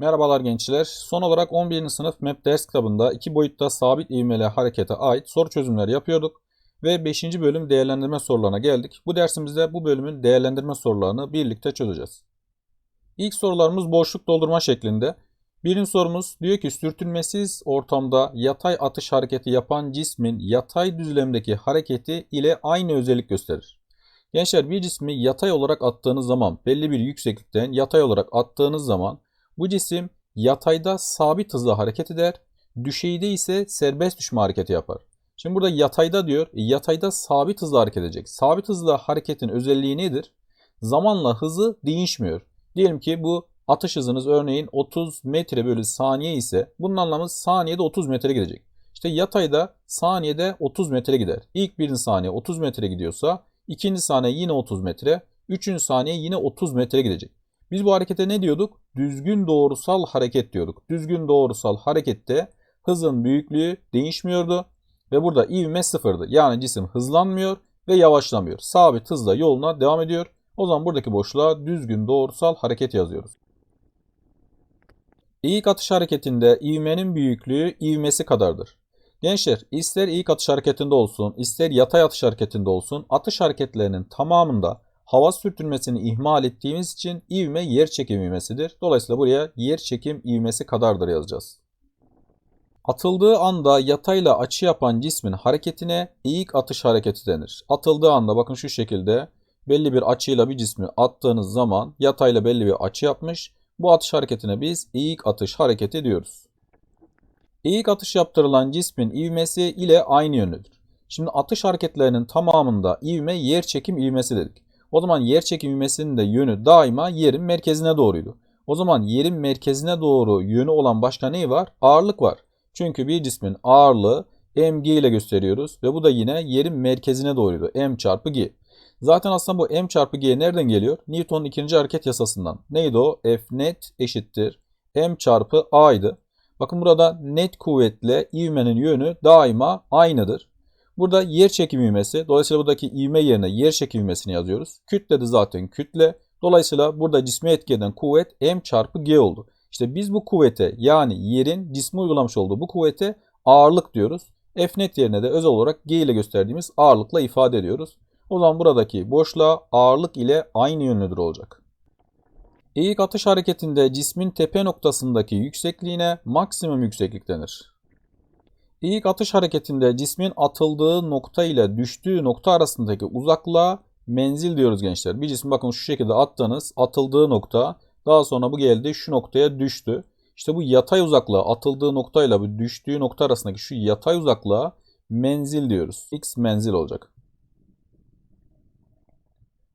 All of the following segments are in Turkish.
Merhabalar gençler. Son olarak 11. sınıf MAP ders kitabında iki boyutta sabit ivmeli harekete ait soru çözümleri yapıyorduk. Ve 5. bölüm değerlendirme sorularına geldik. Bu dersimizde bu bölümün değerlendirme sorularını birlikte çözeceğiz. İlk sorularımız boşluk doldurma şeklinde. Birinci sorumuz diyor ki sürtünmesiz ortamda yatay atış hareketi yapan cismin yatay düzlemdeki hareketi ile aynı özellik gösterir. Gençler bir cismi yatay olarak attığınız zaman belli bir yükseklikten yatay olarak attığınız zaman bu cisim yatayda sabit hızla hareket eder, düşeyde ise serbest düşme hareketi yapar. Şimdi burada yatayda diyor, e, yatayda sabit hızla hareket edecek. Sabit hızla hareketin özelliği nedir? Zamanla hızı değişmiyor. Diyelim ki bu atış hızınız örneğin 30 metre bölü saniye ise bunun anlamı saniyede 30 metre gidecek. İşte yatayda saniyede 30 metre gider. İlk birinci saniye 30 metre gidiyorsa ikinci saniye yine 30 metre, üçüncü saniye yine 30 metre gidecek. Biz bu harekete ne diyorduk? Düzgün doğrusal hareket diyorduk. Düzgün doğrusal harekette hızın büyüklüğü değişmiyordu ve burada ivme sıfırdı. Yani cisim hızlanmıyor ve yavaşlamıyor. Sabit hızla yoluna devam ediyor. O zaman buradaki boşluğa düzgün doğrusal hareket yazıyoruz. İlk atış hareketinde ivmenin büyüklüğü ivmesi kadardır. Gençler ister ilk atış hareketinde olsun ister yatay atış hareketinde olsun atış hareketlerinin tamamında hava sürtünmesini ihmal ettiğimiz için ivme yer çekim ivmesidir. Dolayısıyla buraya yer çekim ivmesi kadardır yazacağız. Atıldığı anda yatayla açı yapan cismin hareketine eğik atış hareketi denir. Atıldığı anda bakın şu şekilde belli bir açıyla bir cismi attığınız zaman yatayla belli bir açı yapmış. Bu atış hareketine biz eğik atış hareketi diyoruz. Eğik atış yaptırılan cismin ivmesi ile aynı yönlüdür. Şimdi atış hareketlerinin tamamında ivme yer çekim ivmesi dedik. O zaman yer çekim ivmesinin de yönü daima yerin merkezine doğruydu. O zaman yerin merkezine doğru yönü olan başka ne var? Ağırlık var. Çünkü bir cismin ağırlığı mg ile gösteriyoruz ve bu da yine yerin merkezine doğruydu. m çarpı g. Zaten aslında bu m çarpı g nereden geliyor? Newton'un ikinci hareket yasasından. Neydi o? F net eşittir m çarpı a'ydı. Bakın burada net kuvvetle ivmenin yönü daima aynıdır. Burada yer çekim ivmesi. Dolayısıyla buradaki ivme yerine yer çekim ivmesini yazıyoruz. Kütle de zaten kütle. Dolayısıyla burada cisme etki eden kuvvet m çarpı g oldu. İşte biz bu kuvvete yani yerin cisme uygulamış olduğu bu kuvvete ağırlık diyoruz. F net yerine de özel olarak g ile gösterdiğimiz ağırlıkla ifade ediyoruz. O zaman buradaki boşluğa ağırlık ile aynı yönlüdür olacak. Eğik atış hareketinde cismin tepe noktasındaki yüksekliğine maksimum yükseklik denir. İlk atış hareketinde cismin atıldığı nokta ile düştüğü nokta arasındaki uzaklığa menzil diyoruz gençler. Bir cisim bakın şu şekilde attınız, atıldığı nokta, daha sonra bu geldi şu noktaya düştü. İşte bu yatay uzaklığa atıldığı noktayla bu düştüğü nokta arasındaki şu yatay uzaklığa menzil diyoruz. X menzil olacak.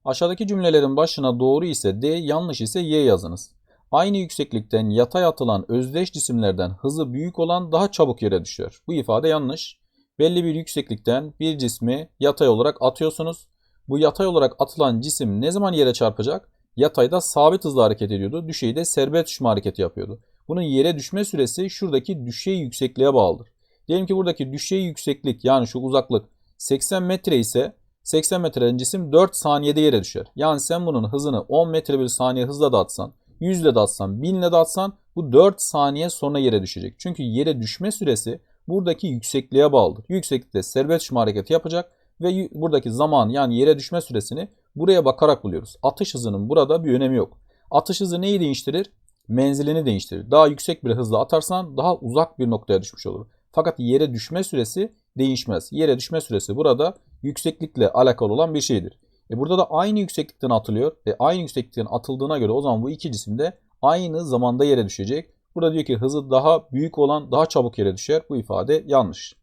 Aşağıdaki cümlelerin başına doğru ise D, yanlış ise Y yazınız. Aynı yükseklikten yatay atılan özdeş cisimlerden hızı büyük olan daha çabuk yere düşüyor. Bu ifade yanlış. Belli bir yükseklikten bir cismi yatay olarak atıyorsunuz. Bu yatay olarak atılan cisim ne zaman yere çarpacak? Yatayda sabit hızla hareket ediyordu. Düşeyde serbest düşme hareketi yapıyordu. Bunun yere düşme süresi şuradaki düşey yüksekliğe bağlıdır. Diyelim ki buradaki düşey yükseklik yani şu uzaklık 80 metre ise 80 metreden cisim 4 saniyede yere düşer. Yani sen bunun hızını 10 metre bir saniye hızla da atsan 100 ile de atsan 1000 ile de atsan bu 4 saniye sonra yere düşecek. Çünkü yere düşme süresi buradaki yüksekliğe bağlıdır. Yükseklikte serbest düşme hareketi yapacak ve buradaki zaman yani yere düşme süresini buraya bakarak buluyoruz. Atış hızının burada bir önemi yok. Atış hızı neyi değiştirir? Menzilini değiştirir. Daha yüksek bir hızla atarsan daha uzak bir noktaya düşmüş olur. Fakat yere düşme süresi değişmez. Yere düşme süresi burada yükseklikle alakalı olan bir şeydir. E burada da aynı yükseklikten atılıyor. E aynı yükseklikten atıldığına göre o zaman bu iki cisim de aynı zamanda yere düşecek. Burada diyor ki hızı daha büyük olan daha çabuk yere düşer. Bu ifade yanlış.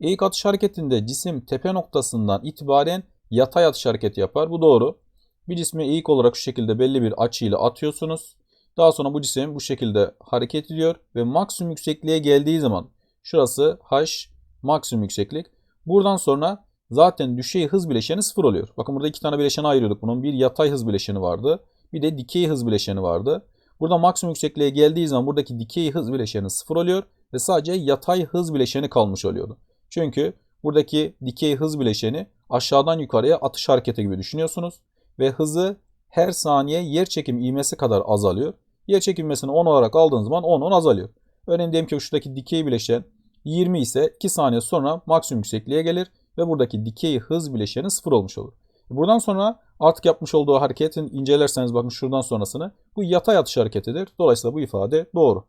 Eğik atış hareketinde cisim tepe noktasından itibaren yatay atış hareketi yapar. Bu doğru. Bir cismi eğik olarak şu şekilde belli bir açıyla atıyorsunuz. Daha sonra bu cisim bu şekilde hareket ediyor ve maksimum yüksekliğe geldiği zaman şurası h maksimum yükseklik. Buradan sonra zaten düşey hız bileşeni sıfır oluyor. Bakın burada iki tane bileşeni ayırıyorduk bunun. Bir yatay hız bileşeni vardı. Bir de dikey hız bileşeni vardı. Burada maksimum yüksekliğe geldiği zaman buradaki dikey hız bileşeni sıfır oluyor. Ve sadece yatay hız bileşeni kalmış oluyordu. Çünkü buradaki dikey hız bileşeni aşağıdan yukarıya atış hareketi gibi düşünüyorsunuz. Ve hızı her saniye yer çekim ivmesi kadar azalıyor. Yer çekim ivmesini 10 olarak aldığınız zaman 10 10 azalıyor. Örneğin diyelim ki şuradaki dikey bileşen 20 ise 2 saniye sonra maksimum yüksekliğe gelir ve buradaki dikey hız bileşeni 0 olmuş olur. Buradan sonra artık yapmış olduğu hareketin incelerseniz bakın şuradan sonrasını bu yatay atış hareketidir. Dolayısıyla bu ifade doğru.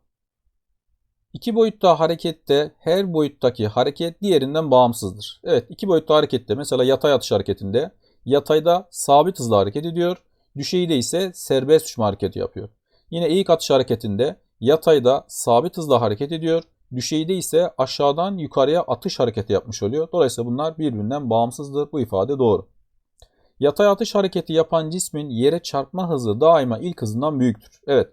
İki boyutta harekette her boyuttaki hareket diğerinden bağımsızdır. Evet iki boyutta harekette mesela yatay atış hareketinde yatayda sabit hızla hareket ediyor. Düşeyde ise serbest uçma hareketi yapıyor. Yine eğik atış hareketinde yatayda sabit hızla hareket ediyor. Düşeyde ise aşağıdan yukarıya atış hareketi yapmış oluyor. Dolayısıyla bunlar birbirinden bağımsızdır. Bu ifade doğru. Yatay atış hareketi yapan cismin yere çarpma hızı daima ilk hızından büyüktür. Evet.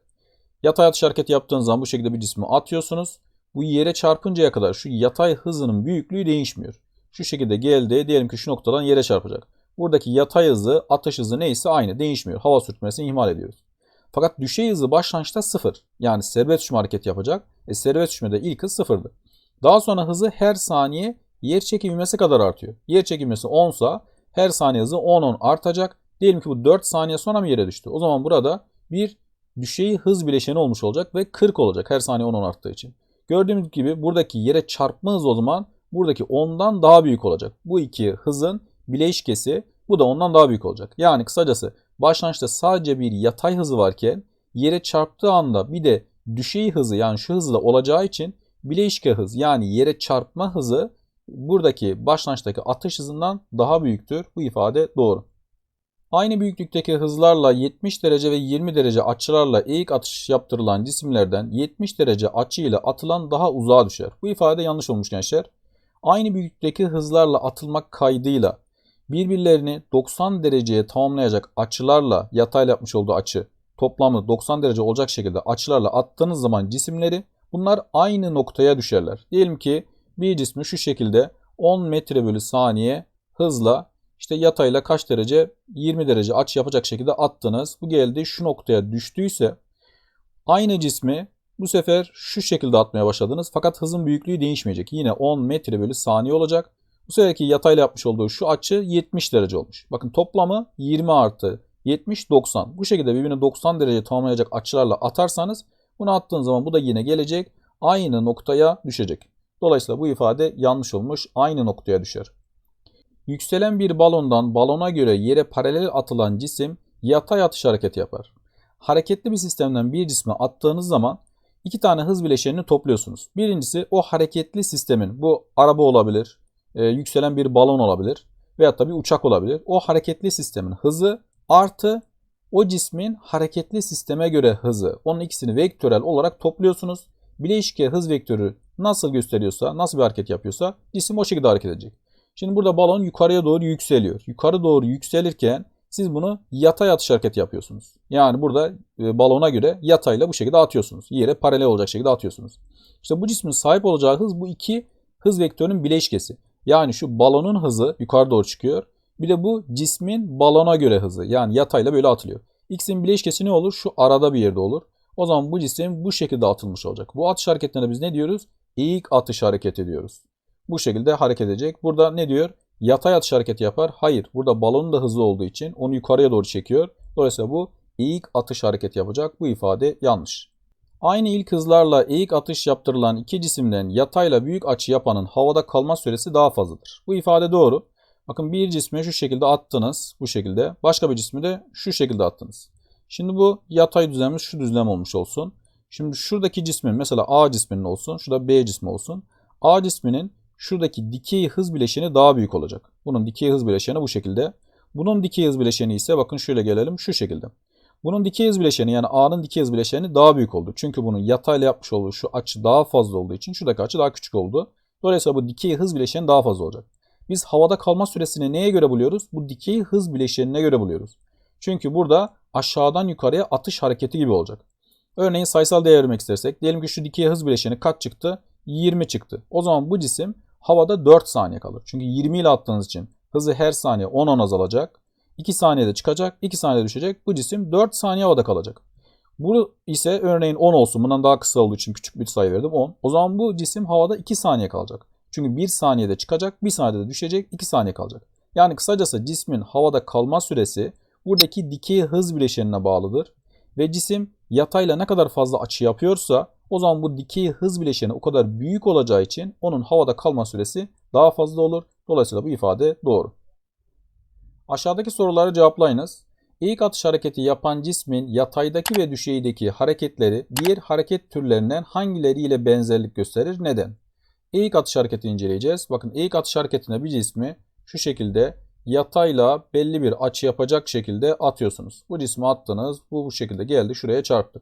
Yatay atış hareketi yaptığınız zaman bu şekilde bir cismi atıyorsunuz. Bu yere çarpıncaya kadar şu yatay hızının büyüklüğü değişmiyor. Şu şekilde geldi. Diyelim ki şu noktadan yere çarpacak. Buradaki yatay hızı, atış hızı neyse aynı. Değişmiyor. Hava sürtmesini ihmal ediyoruz. Fakat düşey hızı başlangıçta sıfır. Yani serbest uçma hareketi yapacak. E serbest uçmada ilk hız sıfırdı. Daha sonra hızı her saniye yer çekim ivmesi kadar artıyor. Yer çekim ivmesi 10 sa her saniye hızı 10-10 artacak. Diyelim ki bu 4 saniye sonra mı yere düştü? O zaman burada bir düşey hız bileşeni olmuş olacak ve 40 olacak her saniye 10-10 arttığı için. Gördüğümüz gibi buradaki yere çarpma hızı o zaman buradaki 10'dan daha büyük olacak. Bu iki hızın bileşkesi bu da ondan daha büyük olacak. Yani kısacası başlangıçta sadece bir yatay hızı varken yere çarptığı anda bir de düşey hızı yani şu hızla olacağı için bileşke hız yani yere çarpma hızı buradaki başlangıçtaki atış hızından daha büyüktür. Bu ifade doğru. Aynı büyüklükteki hızlarla 70 derece ve 20 derece açılarla eğik atış yaptırılan cisimlerden 70 derece açı ile atılan daha uzağa düşer. Bu ifade yanlış olmuş gençler. Aynı büyüklükteki hızlarla atılmak kaydıyla birbirlerini 90 dereceye tamamlayacak açılarla yatayla yapmış olduğu açı toplamı 90 derece olacak şekilde açılarla attığınız zaman cisimleri bunlar aynı noktaya düşerler. Diyelim ki bir cismi şu şekilde 10 metre bölü saniye hızla işte yatayla kaç derece 20 derece açı yapacak şekilde attınız. Bu geldi şu noktaya düştüyse aynı cismi bu sefer şu şekilde atmaya başladınız. Fakat hızın büyüklüğü değişmeyecek. Yine 10 metre bölü saniye olacak. Bu seferki yatayla yapmış olduğu şu açı 70 derece olmuş. Bakın toplamı 20 artı 70 90. Bu şekilde birbirine 90 derece tamamlayacak açılarla atarsanız bunu attığın zaman bu da yine gelecek. Aynı noktaya düşecek. Dolayısıyla bu ifade yanlış olmuş. Aynı noktaya düşer. Yükselen bir balondan balona göre yere paralel atılan cisim yatay atış hareketi yapar. Hareketli bir sistemden bir cisme attığınız zaman iki tane hız bileşenini topluyorsunuz. Birincisi o hareketli sistemin bu araba olabilir, e, yükselen bir balon olabilir veyahut da bir uçak olabilir. O hareketli sistemin hızı artı o cismin hareketli sisteme göre hızı. Onun ikisini vektörel olarak topluyorsunuz. Bileşke hız vektörü nasıl gösteriyorsa, nasıl bir hareket yapıyorsa cisim o şekilde hareket edecek. Şimdi burada balon yukarıya doğru yükseliyor. Yukarı doğru yükselirken siz bunu yatay atış hareketi yapıyorsunuz. Yani burada e, balona göre yatayla bu şekilde atıyorsunuz. Yere paralel olacak şekilde atıyorsunuz. İşte bu cismin sahip olacağı hız bu iki hız vektörünün bileşkesi. Yani şu balonun hızı yukarı doğru çıkıyor. Bir de bu cismin balona göre hızı. Yani yatayla böyle atılıyor. X'in bileşkesi ne olur? Şu arada bir yerde olur. O zaman bu cisim bu şekilde atılmış olacak. Bu atış hareketlerine biz ne diyoruz? Eğik atış hareketi diyoruz. Bu şekilde hareket edecek. Burada ne diyor? Yatay atış hareketi yapar. Hayır. Burada balonun da hızlı olduğu için onu yukarıya doğru çekiyor. Dolayısıyla bu eğik atış hareketi yapacak. Bu ifade yanlış. Aynı ilk hızlarla eğik atış yaptırılan iki cisimden yatayla büyük açı yapanın havada kalma süresi daha fazladır. Bu ifade doğru. Bakın bir cismi şu şekilde attınız. Bu şekilde. Başka bir cismi de şu şekilde attınız. Şimdi bu yatay düzlemimiz şu düzlem olmuş olsun. Şimdi şuradaki cismin mesela A cisminin olsun. Şurada B cismi olsun. A cisminin şuradaki dikey hız bileşeni daha büyük olacak. Bunun dikey hız bileşeni bu şekilde. Bunun dikey hız bileşeni ise bakın şöyle gelelim şu şekilde. Bunun dikey hız bileşeni yani A'nın dikey hız bileşeni daha büyük oldu. Çünkü bunun yatayla yapmış olduğu şu açı daha fazla olduğu için şuradaki açı daha küçük oldu. Dolayısıyla bu dikey hız bileşeni daha fazla olacak. Biz havada kalma süresini neye göre buluyoruz? Bu dikey hız bileşenine göre buluyoruz. Çünkü burada aşağıdan yukarıya atış hareketi gibi olacak. Örneğin sayısal değer vermek istersek diyelim ki şu dikey hız bileşeni kaç çıktı? 20 çıktı. O zaman bu cisim havada 4 saniye kalır. Çünkü 20 ile attığınız için hızı her saniye 10-10 azalacak. 2 saniyede çıkacak, 2 saniyede düşecek. Bu cisim 4 saniye havada kalacak. Bu ise örneğin 10 olsun. Bundan daha kısa olduğu için küçük bir sayı verdim 10. O zaman bu cisim havada 2 saniye kalacak. Çünkü 1 saniyede çıkacak, 1 saniyede düşecek, 2 saniye kalacak. Yani kısacası cismin havada kalma süresi buradaki dikey hız bileşenine bağlıdır. Ve cisim yatayla ne kadar fazla açı yapıyorsa o zaman bu dikey hız bileşeni o kadar büyük olacağı için onun havada kalma süresi daha fazla olur. Dolayısıyla bu ifade doğru. Aşağıdaki soruları cevaplayınız. İlk atış hareketi yapan cismin yataydaki ve düşeydeki hareketleri diğer hareket türlerinden hangileriyle benzerlik gösterir? Neden? İlk atış hareketi inceleyeceğiz. Bakın ilk atış hareketinde bir cismi şu şekilde yatayla belli bir açı yapacak şekilde atıyorsunuz. Bu cismi attınız. Bu bu şekilde geldi. Şuraya çarptı.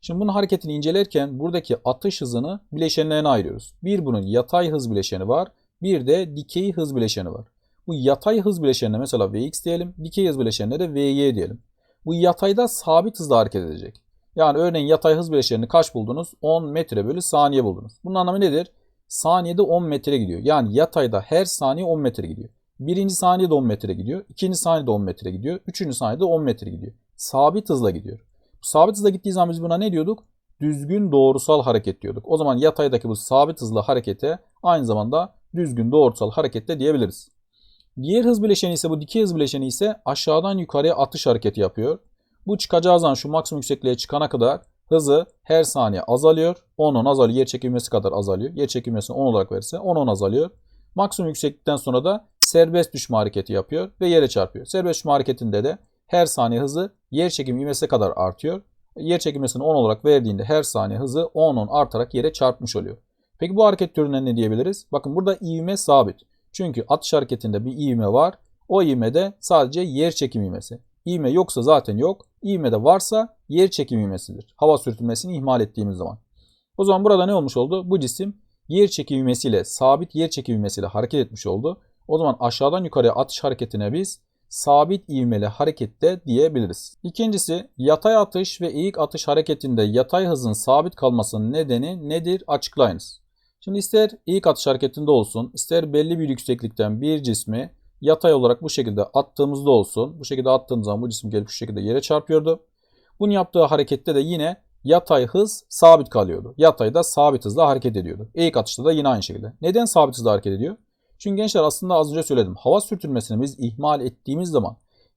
Şimdi bunun hareketini incelerken buradaki atış hızını bileşenlerine ayırıyoruz. Bir bunun yatay hız bileşeni var. Bir de dikey hız bileşeni var. Bu yatay hız bileşenine mesela Vx diyelim. Dikey hız bileşenine de Vy diyelim. Bu yatayda sabit hızla hareket edecek. Yani örneğin yatay hız bileşenini kaç buldunuz? 10 metre bölü saniye buldunuz. Bunun anlamı nedir? Saniyede 10 metre gidiyor. Yani yatayda her saniye 10 metre gidiyor. Birinci saniyede 10 metre gidiyor. ikinci saniyede 10 metre gidiyor. Üçüncü saniyede 10 metre gidiyor. Sabit hızla gidiyor. Bu sabit hızla gittiği zaman biz buna ne diyorduk? Düzgün doğrusal hareket diyorduk. O zaman yataydaki bu sabit hızla harekete aynı zamanda düzgün doğrusal harekette diyebiliriz. Diğer hız bileşeni ise bu dikey hız bileşeni ise aşağıdan yukarıya atış hareketi yapıyor. Bu çıkacağı zaman şu maksimum yüksekliğe çıkana kadar hızı her saniye azalıyor. 10-10 azalıyor. Yer çekilmesi kadar azalıyor. Yer çekilmesini 10 olarak verirse 10-10 azalıyor. Maksimum yükseklikten sonra da serbest düşme hareketi yapıyor ve yere çarpıyor. Serbest düşme hareketinde de her saniye hızı yer çekimi ivmesi kadar artıyor. Yer çekilmesini 10 olarak verdiğinde her saniye hızı 10-10 artarak yere çarpmış oluyor. Peki bu hareket türüne ne diyebiliriz? Bakın burada ivme sabit. Çünkü atış hareketinde bir ivme var. O ivme de sadece yer çekim ivmesi. İvme yoksa zaten yok. İvme de varsa yer çekim ivmesidir. Hava sürtünmesini ihmal ettiğimiz zaman. O zaman burada ne olmuş oldu? Bu cisim yer çekim ivmesiyle, sabit yer çekim ivmesiyle hareket etmiş oldu. O zaman aşağıdan yukarıya atış hareketine biz sabit ivmeli harekette diyebiliriz. İkincisi yatay atış ve eğik atış hareketinde yatay hızın sabit kalmasının nedeni nedir? Açıklayınız. Şimdi ister ilk atış hareketinde olsun, ister belli bir yükseklikten bir cismi yatay olarak bu şekilde attığımızda olsun. Bu şekilde attığımız zaman bu cisim gelip şu şekilde yere çarpıyordu. Bunu yaptığı harekette de yine yatay hız sabit kalıyordu. Yatayda sabit hızla hareket ediyordu. İlk atışta da yine aynı şekilde. Neden sabit hızla hareket ediyor? Çünkü gençler aslında az önce söyledim. Hava sürtünmesini biz ihmal ettiğimiz zaman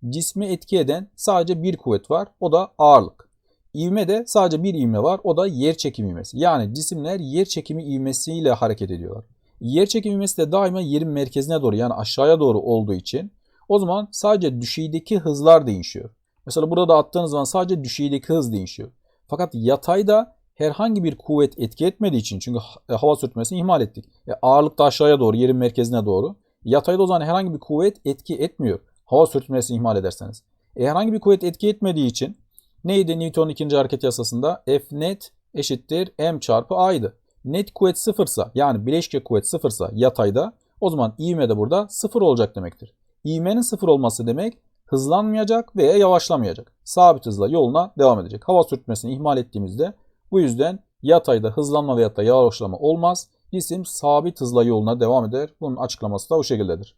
cismi etki eden sadece bir kuvvet var. O da ağırlık. İvme de sadece bir ivme var. O da yer çekimi ivmesi. Yani cisimler yer çekimi ivmesiyle hareket ediyorlar. Yer çekimi ivmesi de daima yerin merkezine doğru yani aşağıya doğru olduğu için o zaman sadece düşeydeki hızlar değişiyor. Mesela burada attığınız zaman sadece düşeydeki hız değişiyor. Fakat yatayda herhangi bir kuvvet etki etmediği için çünkü hava sürtmesini ihmal ettik. E, ağırlık da aşağıya doğru, yerin merkezine doğru. Yatayda o zaman herhangi bir kuvvet etki etmiyor. Hava sürtmesini ihmal ederseniz. E, herhangi bir kuvvet etki etmediği için neydi Newton'un ikinci hareket yasasında? F net eşittir m çarpı a'ydı. Net kuvvet sıfırsa yani bileşke kuvvet sıfırsa yatayda o zaman ivme de burada sıfır olacak demektir. İvmenin sıfır olması demek hızlanmayacak veya yavaşlamayacak. Sabit hızla yoluna devam edecek. Hava sürtmesini ihmal ettiğimizde bu yüzden yatayda hızlanma veya da yavaşlama olmaz. Cisim sabit hızla yoluna devam eder. Bunun açıklaması da o şekildedir.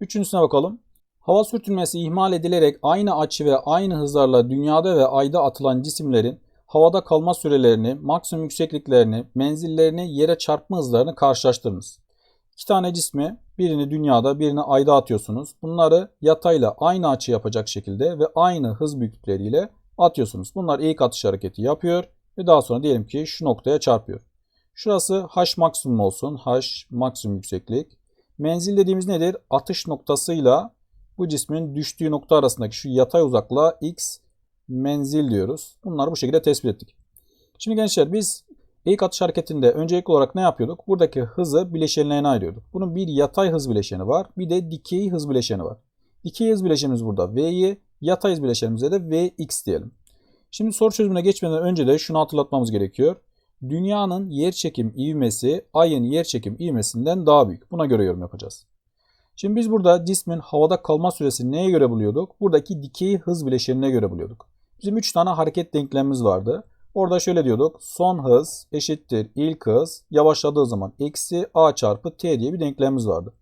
Üçüncüsüne bakalım. Hava sürtünmesi ihmal edilerek aynı açı ve aynı hızlarla dünyada ve ayda atılan cisimlerin havada kalma sürelerini, maksimum yüksekliklerini, menzillerini, yere çarpma hızlarını karşılaştırınız. İki tane cismi birini dünyada birini ayda atıyorsunuz. Bunları yatayla aynı açı yapacak şekilde ve aynı hız büyüklükleriyle atıyorsunuz. Bunlar ilk atış hareketi yapıyor ve daha sonra diyelim ki şu noktaya çarpıyor. Şurası h maksimum olsun. h maksimum yükseklik. Menzil dediğimiz nedir? Atış noktasıyla bu cismin düştüğü nokta arasındaki şu yatay uzaklığa x menzil diyoruz. Bunları bu şekilde tespit ettik. Şimdi gençler biz ilk atış hareketinde öncelikli olarak ne yapıyorduk? Buradaki hızı bileşenlerine ayırıyorduk. Bunun bir yatay hız bileşeni var. Bir de dikey hız bileşeni var. Dikey hız bileşenimiz burada V'yi, yatay hız bileşenimize de Vx diyelim. Şimdi soru çözümüne geçmeden önce de şunu hatırlatmamız gerekiyor. Dünyanın yer çekim ivmesi ayın yer çekim ivmesinden daha büyük. Buna göre yorum yapacağız. Şimdi biz burada cismin havada kalma süresini neye göre buluyorduk? Buradaki dikey hız bileşenine göre buluyorduk. Bizim 3 tane hareket denklemimiz vardı. Orada şöyle diyorduk. Son hız eşittir ilk hız yavaşladığı zaman eksi a çarpı t diye bir denklemimiz vardı.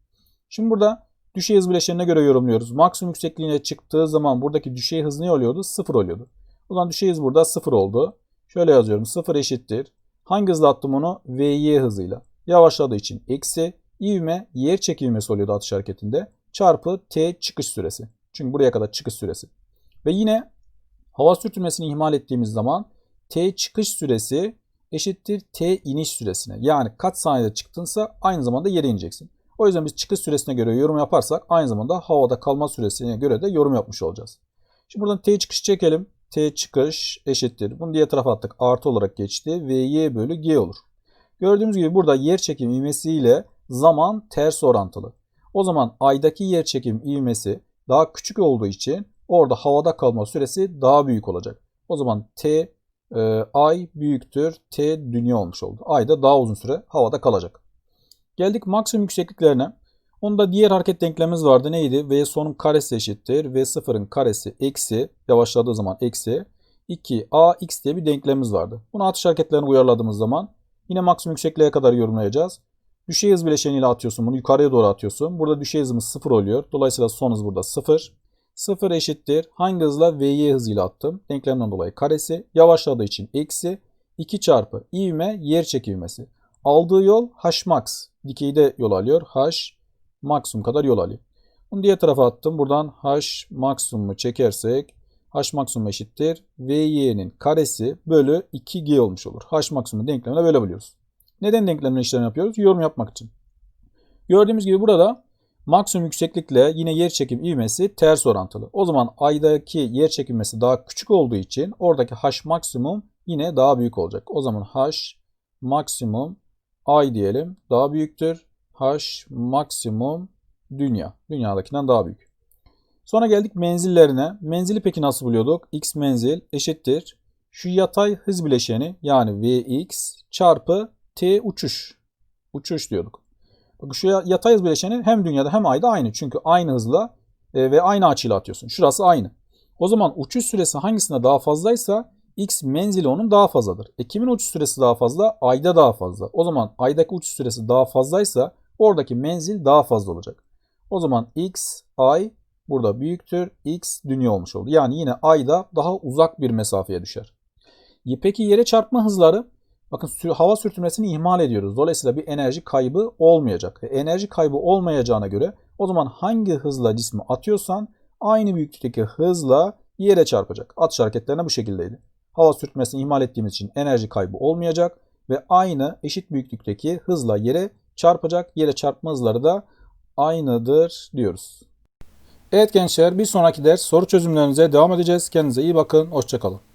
Şimdi burada düşey hız bileşenine göre yorumluyoruz. Maksimum yüksekliğine çıktığı zaman buradaki düşey hız ne oluyordu? Sıfır oluyordu. O zaman düşey hız burada sıfır oldu. Şöyle yazıyorum. Sıfır eşittir. Hangi hızla attım onu? Vy hızıyla. Yavaşladığı için eksi ivme yer çekilmesi oluyordu atış hareketinde. Çarpı t çıkış süresi. Çünkü buraya kadar çıkış süresi. Ve yine hava sürtünmesini ihmal ettiğimiz zaman T çıkış süresi eşittir T iniş süresine. Yani kaç saniyede çıktınsa aynı zamanda yere ineceksin. O yüzden biz çıkış süresine göre yorum yaparsak aynı zamanda havada kalma süresine göre de yorum yapmış olacağız. Şimdi buradan T çıkış çekelim. T çıkış eşittir. Bunu diğer tarafa attık. Artı olarak geçti. Vy bölü G olur. Gördüğümüz gibi burada yer çekim ivmesiyle zaman ters orantılı. O zaman aydaki yer çekim ivmesi daha küçük olduğu için orada havada kalma süresi daha büyük olacak. O zaman T e, ay büyüktür T dünya olmuş oldu. Ayda daha uzun süre havada kalacak. Geldik maksimum yüksekliklerine. Onda diğer hareket denklemimiz vardı. Neydi? V sonun karesi eşittir. V sıfırın karesi eksi yavaşladığı zaman eksi 2ax diye bir denklemimiz vardı. Bunu atış hareketlerini uyarladığımız zaman yine maksimum yüksekliğe kadar yorumlayacağız. Düşey hız bileşeniyle atıyorsun bunu. Yukarıya doğru atıyorsun. Burada düşey hızımız 0 oluyor. Dolayısıyla son hız burada 0. 0 eşittir. Hangi hızla? Vy hızıyla attım. Denklemden dolayı karesi. Yavaşladığı için eksi 2 çarpı ivme yer çekilmesi. Aldığı yol h max. Dikeyde yol alıyor. H maksimum kadar yol alıyor. Bunu diğer tarafa attım. Buradan h maksimumu çekersek h maksimum eşittir. Vy'nin karesi bölü 2g olmuş olur. H maksimumu denklemine böyle buluyoruz. Neden denklemle işlem yapıyoruz? Yorum yapmak için. Gördüğümüz gibi burada maksimum yükseklikle yine yer çekim ivmesi ters orantılı. O zaman aydaki yer çekilmesi daha küçük olduğu için oradaki h maksimum yine daha büyük olacak. O zaman h maksimum ay diyelim daha büyüktür. h maksimum dünya. Dünyadakinden daha büyük. Sonra geldik menzillerine. Menzili peki nasıl buluyorduk? x menzil eşittir. Şu yatay hız bileşeni yani vx çarpı t uçuş. Uçuş diyorduk. Bakın şu yatay hız bileşeni hem dünyada hem ayda aynı. Çünkü aynı hızla e, ve aynı açıyla atıyorsun. Şurası aynı. O zaman uçuş süresi hangisinde daha fazlaysa x menzili onun daha fazladır. E kimin uçuş süresi daha fazla? Ayda daha fazla. O zaman aydaki uçuş süresi daha fazlaysa oradaki menzil daha fazla olacak. O zaman x ay burada büyüktür. x dünya olmuş oldu. Yani yine ayda daha uzak bir mesafeye düşer. Peki yere çarpma hızları Bakın hava sürtünmesini ihmal ediyoruz. Dolayısıyla bir enerji kaybı olmayacak. E, enerji kaybı olmayacağına göre o zaman hangi hızla cismi atıyorsan aynı büyüklükteki hızla yere çarpacak. Atış hareketlerine bu şekildeydi. Hava sürtünmesini ihmal ettiğimiz için enerji kaybı olmayacak ve aynı eşit büyüklükteki hızla yere çarpacak. Yere çarpma hızları da aynıdır diyoruz. Evet gençler bir sonraki ders soru çözümlerinize devam edeceğiz. Kendinize iyi bakın. Hoşçakalın.